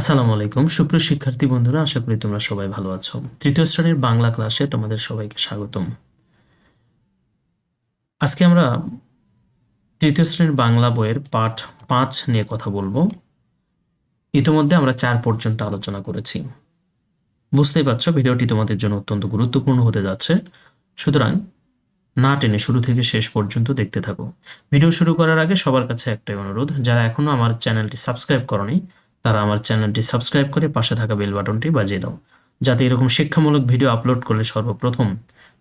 আসসালামু আলাইকুম। সুপ্রিয় শিক্ষার্থী বন্ধুরা, আশা করি তোমরা সবাই ভালো আছো। তৃতীয় শ্রেণির বাংলা ক্লাসে তোমাদের সবাইকে স্বাগতম। আজকে আমরা তৃতীয় শ্রেণির বাংলা বইয়ের পাঠ পাঁচ নিয়ে কথা বলব। ইতিমধ্যে আমরা চার পর্যন্ত আলোচনা করেছি। বুঝতেই পারছ, ভিডিওটি তোমাদের জন্য অত্যন্ত গুরুত্বপূর্ণ হতে যাচ্ছে। সুতরাং না টেনে শুরু থেকে শেষ পর্যন্ত দেখতে থাকো। ভিডিও শুরু করার আগে সবার কাছে একটাই অনুরোধ, যারা এখনও আমার চ্যানেলটি সাবস্ক্রাইব করনি তারা আমার চ্যানেলটি সাবস্ক্রাইব করে পাশে থাকা বেল বাটনটি বাজিয়ে দাও, যাতে এরকম শিক্ষামূলক ভিডিও আপলোড করলে সর্বপ্রথম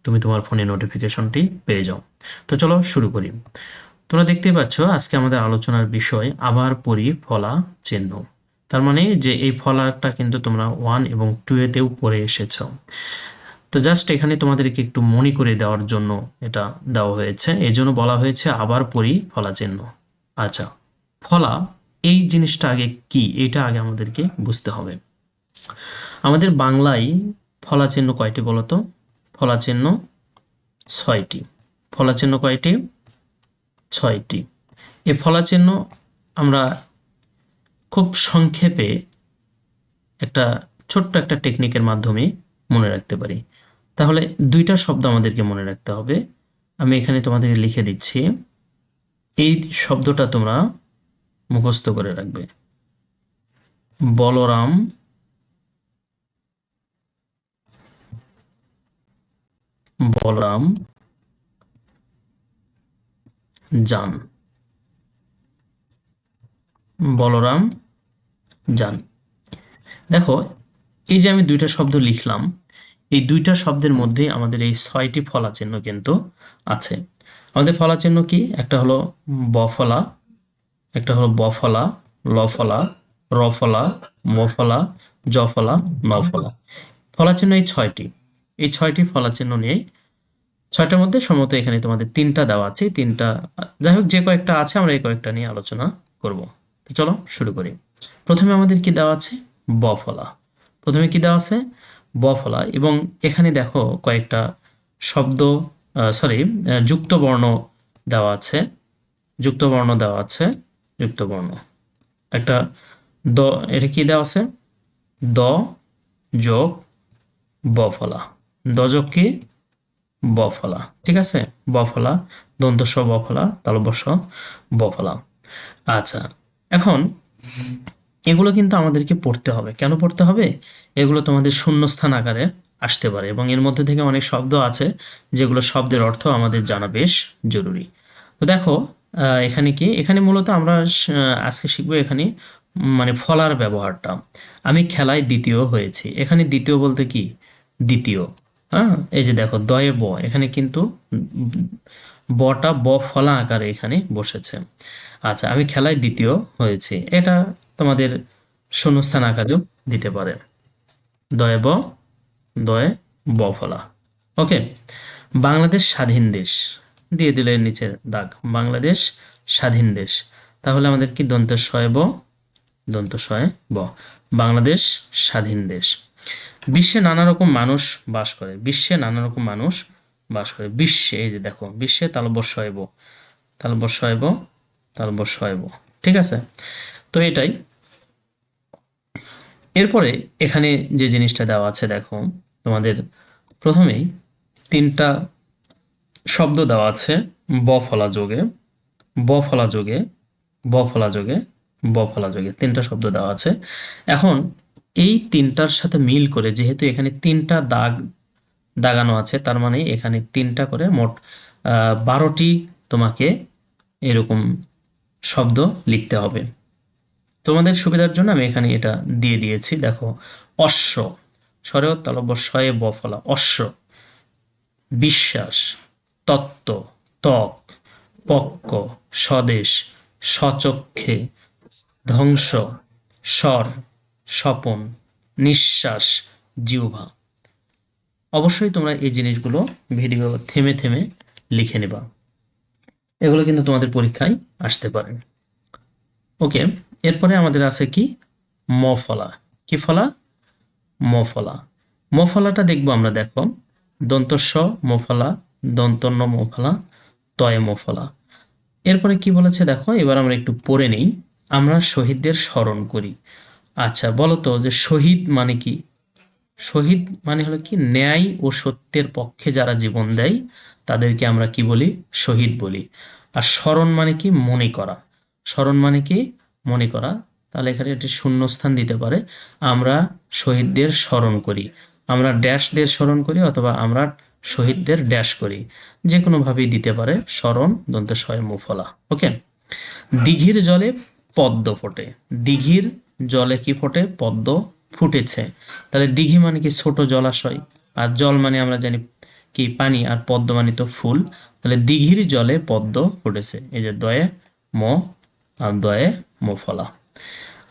তুমি তোমার ফোনে নোটিফিকেশনটি পেয়ে যাও। তো চলো শুরু করি। তোমরা দেখতেই পাচ্ছ, আজকে আমাদের আলোচনার বিষয় আবার পরি ফলা চিহ্ন। তার মানে যে এই ফলাটা কিন্তু তোমরা ওয়ান এবং টু এতেও পড়ে এসেছ। তো জাস্ট এখানে তোমাদেরকে একটু মনে করে দেওয়ার জন্য এটা দেওয়া হয়েছে। এই জন্য বলা হয়েছে আবার পরি ফলা চিহ্ন। আচ্ছা ফলা এই জিনিসটা আগে কি? এটা আগে আমাদেরকে বুঝতে হবে। আমাদের বাংলায় ফলাচিহ্ন কয়টি বলতো? ফলাচিহ্ন ছয়টি। ফলাচিহ্ন কয়টি? ছয়টি। এই ফলাচিহ্ন আমরা খুব সংক্ষেপে একটা ছোট্ট একটা টেকনিকের মাধ্যমে মনে রাখতে পারি। তাহলে দুইটা শব্দ আমাদেরকে মনে রাখতে হবে। আমি এখানে তোমাদেরকে লিখে দিচ্ছি। এই শব্দটা তোমরা মুখস্থ করে রাখবে। বলরাম বলরাম যান বলরাম যান দেখো, এই যে আমি দুইটা শব্দ লিখলাম, এই দুইটা শব্দের মধ্যে আমাদের এই ছয়টি ফলা চিহ্ন কিন্তু আছে। আমাদের ফলা চিহ্ন কি? একটা হলো বফলা একটা হলো বফলা লফলা রফলা মফলা জফলা নফলা ফলাচিহ্ন এই ছয়টি। এই ছয়টি ফলাচিহ্ন নিয়ে ছয়টার মধ্যে সম্ভবত এখানে তোমাদের তিনটা দেওয়া আছে। তিনটা, যাই হোক, যে কয়েকটা আছে, আমরা এই কয়েকটা নিয়ে আলোচনা করব। চলো শুরু করি। প্রথমে আমাদের কি দেওয়া আছে? বফলা প্রথমে কি দেওয়া আছে? বফলা এবং এখানে দেখো কয়েকটা শব্দ সরি যুক্ত বর্ণ দেওয়া আছে। যুক্ত বর্ণ দেওয়া আছে। যুক্ত বর্ণ একটা দ, এটা কি দেওয়া আছে? দ যোগ বফলা দ যোগ কি? বফলা ঠিক আছে? ব ফলা। দ্বন্ত বফলা দন্তস্ব বফলা তালবস্য বফলা আচ্ছা এখন এগুলো কিন্তু আমাদেরকে পড়তে হবে। কেন পড়তে হবে? এগুলো তোমাদের শূন্যস্থান আকারে আসতে পারে এবং এর মধ্যে থেকে অনেক শব্দ আছে যেগুলো শব্দের অর্থ আমাদের জানা বেশ জরুরি। তো দেখো এখানে কি? এখানে মূলত আমরা আজকে শিখব এখানে মানে ফলার ব্যবহারটা। আমি খেলায় দ্বিতীয় হয়েছি। এখানে দ্বিতীয় বলতে কি? দ্বিতীয়। হ্যাঁ? এই যে দেখো, দয়ে ব। এখানে কিন্তু বটা ব ফলা আকারে এখানে বসেছে। আচ্ছা আমি খেলায় দ্বিতীয় হয়েছি। এটা তোমাদের শূন্যস্থান আকারেও দিতে পারে। দয়ে ব দয়ে ব ফলা। ওকে? বাংলাদেশ স্বাধীন দেশ। দিয়ে দিলে নিচের দাগ। বাংলাদেশ স্বাধীন দেশ। তাহলে আমাদের কি দন্ত শয় ব? দন্ত শয় ব। বাংলাদেশ স্বাধীন দেশ। বিশ্বে নানা রকম মানুষ বাস করে। বিশ্বে নানা রকম মানুষ বাস করে। বিশ্বে, এই যে দেখো, বিশ্বে তালবস্যয় ব। তালবস্যয় ব তালবস্যয় ব। ঠিক আছে? তো এটাই। এরপরে এখানে যে জিনিসটা দেওয়া আছে, দেখো, তোমাদের প্রথমেই তিনটা শব্দ দেওয়া আছে ব ফলা যোগে ব ফলা যোগে ব ফলা যোগে ব ফলা যোগে, তিনটা শব্দ দেওয়া আছে। এখন এই তিনটার সাথে মিল করে, যেহেতু এখানে তিনটা দাগ দাগানো আছে, তার মানে এখানে তিনটা করে মোট বারোটি তোমাকে এরকম শব্দ লিখতে হবে। তোমাদের সুবিধার জন্য আমি এখানে এটা দিয়ে দিয়েছি। দেখো, অশ্ব স্বরেও তলব শয়ে ব ফলা অশ্ব, বিশ্বাস। তত্ত্ব, ত্বক, পক্ক, স্বদেশ সচক্ষে ধ্বংস, স্বর, স্বপন, নিঃশ্বাস জিউভা অবশ্যই তোমরা এই জিনিসগুলো ভিডিও থেমে থেমে লিখে নেবা। এগুলো কিন্তু তোমাদের পরীক্ষায় আসতে পারে। ওকে, এরপরে আমাদের আছে কি? মফলা। কি ফলা? মফলা। মফলাটা দেখব আমরা, দেখো। দন্তস্ব, মফলা দন্তন্য মফলা তয় মোফলা এরপরে কি বলেছে দেখো, এবার আমরা একটু পড়ে নেই। আমরা শহীদদের স্মরণ করি। আচ্ছা বলো তো যে শহীদ মানে কি? শহীদ মানে হলো কি? ন্যায় ও সত্যের পক্ষে যারা জীবন দেয়, তাদেরকে আমরা কি বলি? শহীদ বলি। আর স্মরণ মানে কি? মনে করা। স্মরণ মানে কি? মনে করা। তাহলে এখানে একটি শূন্যস্থান দিতে পারে। আমরা শহীদদের স্মরণ করি। আমরা ড্যাশদের স্মরণ করি অথবা আমরা শহীদদের ড্যাশ করি। যে কোনোভাবেই দিতে পারে স্মরণ, দন্ত স্বয়ং মুফলা। ওকে? দিঘির জলে পদ্ম ফোটে। দিঘির জলে কি ফোটে? পদ্ম ফুটেছে। তাহলে দিঘি মানে কি ছোট জলাশয়? আর জল মানে আমরা জানি কি পানি, আর পদ্ম মানে তো ফুল। তাহলে দিঘির জলে পদ্ম ফুটেছে। এই যে দয়ে ম, আর দয়ে মোফলা।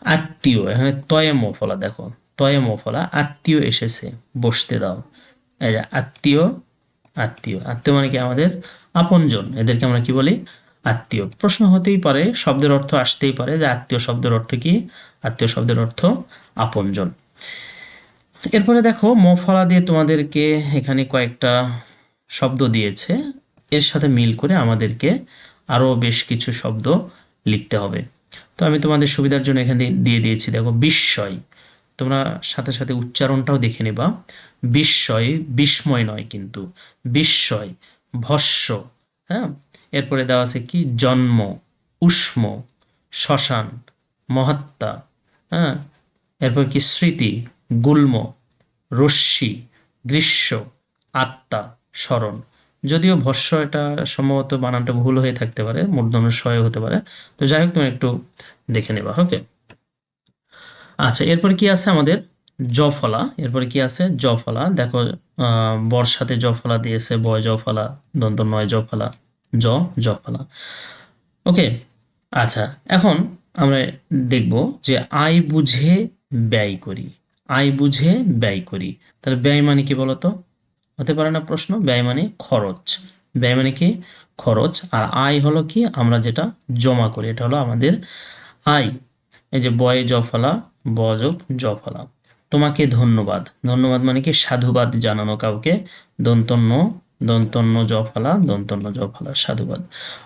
আত্মীয়, এখানে তয়ে মোফলা দেখো। তয়ে মোফলা, আত্মীয় এসেছে। বসতে দাও। আত্মীয় আত্মীয়। আত্মীয় মানে কি আমাদের আপনজন? এদেরকে আমরা কি বলি? আত্মীয়। প্রশ্ন হতেই পারে, শব্দের অর্থ আসতেই পারে যে আত্মীয় শব্দের অর্থ কি? আত্মীয় শব্দের অর্থ আপনজন। এরপরে দেখো, মফলা দিয়ে তোমাদেরকে এখানে কয়েকটা শব্দ দিয়েছে। এর সাথে মিল করে আমাদেরকে আরও বেশ কিছু শব্দ লিখতে হবে। তো আমি তোমাদের সুবিধার জন্য এখানে দিয়ে দিয়েছি, দেখো, বিস্ময়। তোমরা সাথে সাথে উচ্চারণটাও দেখে নেবা। বিস্ময় বিস্ময় নয় কিন্তু। বিস্ময়, ভস্য হ্যাঁ? এরপরে দেওয়া আছে কি? জন্ম, উষ্ম, শ্মশান, মহাত্মা হ্যাঁ? এরপর কি? স্মৃতি, গুল্ম, রশ্মি, গ্রীষ্ম, আত্মা, স্মরণ। যদিও ভস্য এটা সম্ভবত বানানটা ভুল হয়ে থাকতে পারে মূর্ধন্য সয় হতে পারে। তো যাই হোক, তুমি একটু দেখে নেবা ওকে আচ্ছা এরপর কি আছে আমাদের? জফলা। এরপরে কি আছে? জফলা। দেখো বর্ষাতে জফলা দিয়েছে, বয় জফলা দন্ত নয় জফলা, জ, জফলা। ওকে আচ্ছা এখন আমরা দেখব যে আয় বুঝে ব্যয় করি। আয় বুঝে ব্যয় করি। তাহলে ব্যয় মানে কি বলতো? হতে পারে না প্রশ্ন, ব্যয় মানে খরচ। ব্যয় মানে কি? খরচ। আর আয় হলো কি? আমরা যেটা জমা করি, এটা হলো আমাদের আয়। এই যে বয় জফলা বযোগ জফলা তোমাকে ধন্যবাদ। ধন্যবাদ মানে কি? সাধুবাদ জানানো কাউকে। দন্তন্য দন্তন্য জফলা দন্তন্য জফলা সাধুবাদ।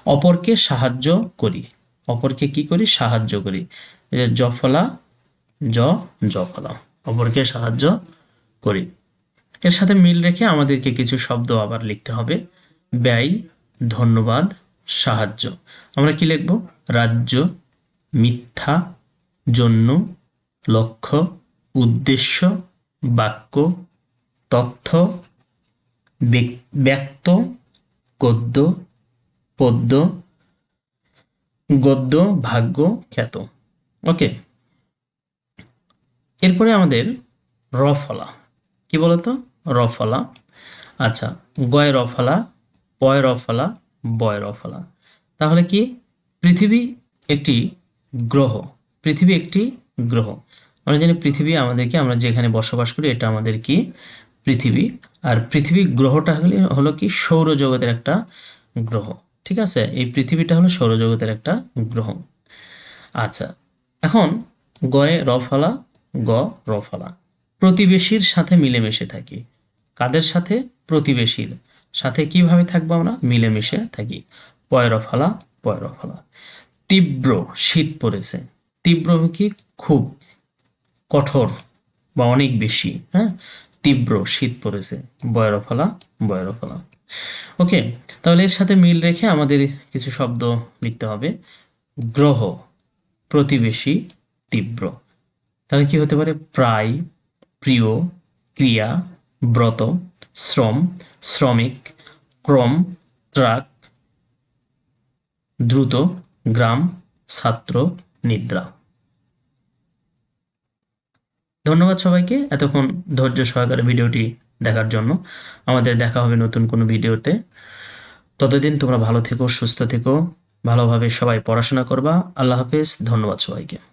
অপরকে সাহায্য করি। অপরকে কি করি? সাহায্য করি। জফলা জ জফলা অপরকে সাহায্য করি। এর সাথে মিল রেখে আমাদেরকে কিছু শব্দ আবার লিখতে হবে। ব্যয়, ধন্যবাদ, সাহায্য। আমরা কি লিখব? রাজ্য, মিথ্যা জন্য, লক্ষ্য, উদ্দেশ্য, বাক্য, তথ্য ব্যক্ত, গদ্য, পদ্য, গদ্য, ভাগ্য, খ্যাত। ওকে এরপরে আমাদের রফলা কি বলতো? রফলা আচ্ছা গয় রফলা পয় রফলা বয় রফলা তাহলে কি? পৃথিবী একটি গ্রহ। পৃথিবী একটি গ্রহ। আমরা জানি পৃথিবী আমাদেরকে, আমরা যেখানে বসবাস করি, এটা আমাদের কি? পৃথিবী। আর পৃথিবী গ্রহটা হলে, হলো কি? সৌরজগতের একটা গ্রহ। ঠিক আছে? এই পৃথিবীটা হলো সৌরজগতের একটা গ্রহ। আচ্ছা এখন গয়ে রফলা, গ রফলা। প্রতিবেশীর সাথে মিলেমিশে থাকি। কাদের সাথে? প্রতিবেশীর সাথে কীভাবে থাকব আমরা? মিলেমিশে থাকি। পয়রফলা পয়রফলা তীব্র শীত পড়েছে। তীব্র কি? খুব কঠোর বা অনেক বেশি হ্যাঁ? তীব্র শীত পড়েছে, বয়রফলা বয়রফলা। ওকে, তাহলে এর সাথে মিল রেখে আমাদের কিছু শব্দ লিখতে হবে। গ্রহ, প্রতিবেশী, তীব্র। তাহলে কি হতে পারে? প্রায়, প্রিয়, ক্রিয়া, ব্রত, শ্রম, শ্রমিক, ক্রম ট্রাক দ্রুত, গ্রাম, ছাত্র নিদ্রা। ধন্যবাদ সবাইকে এতক্ষণ ধৈর্য সহকারে ভিডিওটি দেখার জন্য। আমাদের দেখা হবে নতুন কোনো ভিডিওতে। ততদিন তোমরা ভালো থেকো, সুস্থ থেকো, ভালোভাবে সবাই পড়াশোনা করবা। আল্লাহ হাফেজ, ধন্যবাদ সবাইকে।